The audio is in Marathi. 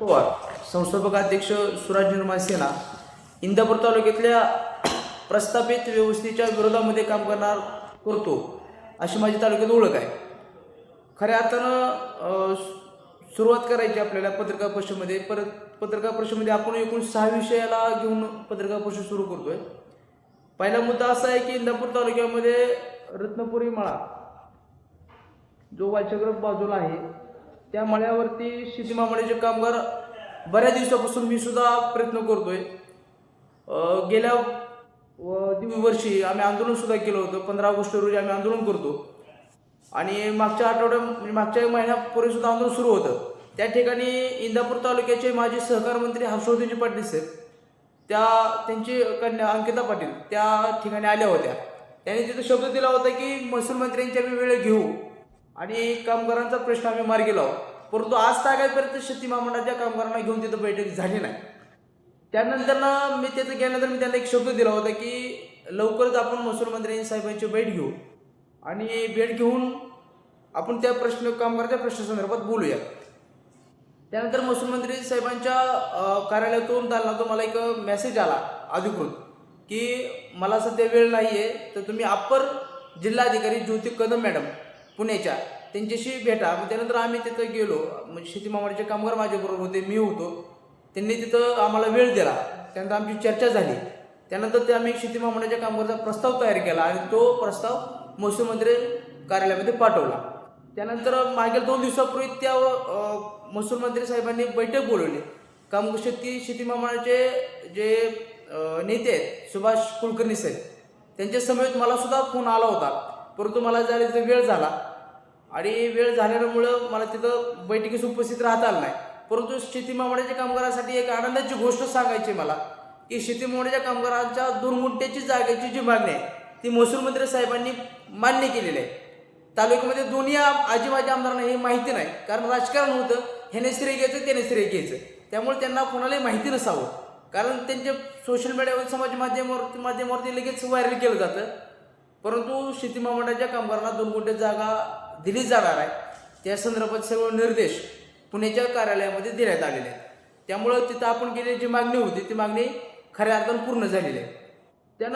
पवार संस्थापक अध्यक्ष सुराज निर्माण सेना इंदापूर तालुक्यातल्या प्रस्थापित व्यवस्थेच्या विरोधामध्ये काम करणार करतो अशी माझी तालुक्यात ओळख आहे. खऱ्या अर्थानं सुरुवात करायची आपल्याला पत्रकार परिषदेमध्ये परत पत्रकार परिषदेमध्ये आपण एकूण सहा विषयाला घेऊन पत्रकार परिषद सुरू करतो आहे पहिला मुद्दा असा आहे की इंदापूर तालुक्यामध्ये रत्नपुरी मळा जो वाचग्रह बाजूला आहे त्या मळ्यावरती शेतीमामळ्याचे कामगार बऱ्याच दिवसापासून मी सुद्धा प्रयत्न करतोय. गेल्या व- वर्षी आम्ही आंदोलन सुद्धा केलं होतं. पंधरा ऑगस्ट रोजी आम्ही आंदोलन करतो. आणि मागच्या आठवड्या म्हणजे मागच्या महिन्यापूर्वी सुद्धा आंदोलन सुरू होतं. त्या ठिकाणी इंदापूर तालुक्याचे माजी सहकार मंत्री हर्षवर्धनजी पाटील साहेब त्या त्यांची कन्या अंकिता पाटील त्या ठिकाणी आल्या होत्या. त्यांनी तिथं शब्द दिला होता की महसूल मंत्र्यांच्या आम्ही वेळ घेऊ. आणि कामगारांचा प्रश्न आम्ही मार्गी लावू. परंतु आज तागायपर्यंत शेती महामंडळाच्या कामगारांना घेऊन तिथं बैठक झाली नाही. त्यानंतर ना मी त्याचं गेल्यानंतर मी त्यांना एक शब्द दिला होता की लवकरच आपण महसूल मंत्री साहेबांची भेट घेऊ. आणि भेट घेऊन आपण त्या प्रश्न कामगाराच्या प्रश्नासंदर्भात बोलूया. त्यानंतर महसूल मंत्री साहेबांच्या कार्यालयातून दालनातून मला एक मेसेज आला अधिकृत की मला सध्या वेळ नाही आहे तर तुम्ही अप्पर जिल्हाधिकारी ज्योती कदम मॅडम पुण्याच्या. त्यांच्याशी भेटा. मग त्यानंतर आम्ही तिथं गेलो. म्हणजे शेती मामाचे कामगार माझ्याबरोबर होते मी होतो. त्यांनी तिथं आम्हाला वेळ दिला. त्यानंतर आमची चर्चा झाली. त्यानंतर ते आम्ही शेती मामण्याच्या कामगाराचा प्रस्ताव तयार केला आणि तो प्रस्ताव महसूल मंत्री कार्यालयामध्ये पाठवला. त्यानंतर मागील दोन दिवसापूर्वी त्या महसूल मंत्री साहेबांनी बैठक बोलवली. काम शेती शेती मामाचे जे नेते आहेत सुभाष कुलकर्णी साहेब त्यांच्या समेत मला सुद्धा फोन आला होता. परंतु मला जरा तिथं वेळ झाला आणि वेळ झाल्यामुळं मला तिथं बैठकीस उपस्थित राहता आलं नाही. परंतु शेतीमावड्याच्या कामगारासाठी एक आनंदाची गोष्ट सांगायची मला की शेतीमावड्याच्या कामगारांच्या दोन जागेची जी मागणी आहे ती महसूल मंत्री साहेबांनी मान्य केलेली आहे. तालुक्यामध्ये दोन्ही आजीबाजी आजी माझ्या आमदारांना हे माहिती नाही कारण राजकारण होतं ह्याने श्रेय घ्यायचं त्याने श्रेय घ्यायचं. त्यामुळे त्यांना कोणालाही माहिती नसावं. कारण त्यांचे सोशल मीडियावर समाज माध्यमावरती माध्यमावरती लगेच व्हायरल केलं जातं. परंतु शेती महामंडळाच्या कामगारांना दोन गुंठे जागा दिली जाणार आहे. त्या संदर्भात सर्व निर्देश पुण्याच्या कार्यालयामध्ये देण्यात आलेले आहेत. त्यामुळं तिथं आपण केलेली जी मागणी होती ती मागणी खऱ्या अर्थानं पूर्ण झालेली आहे. त्यानंतर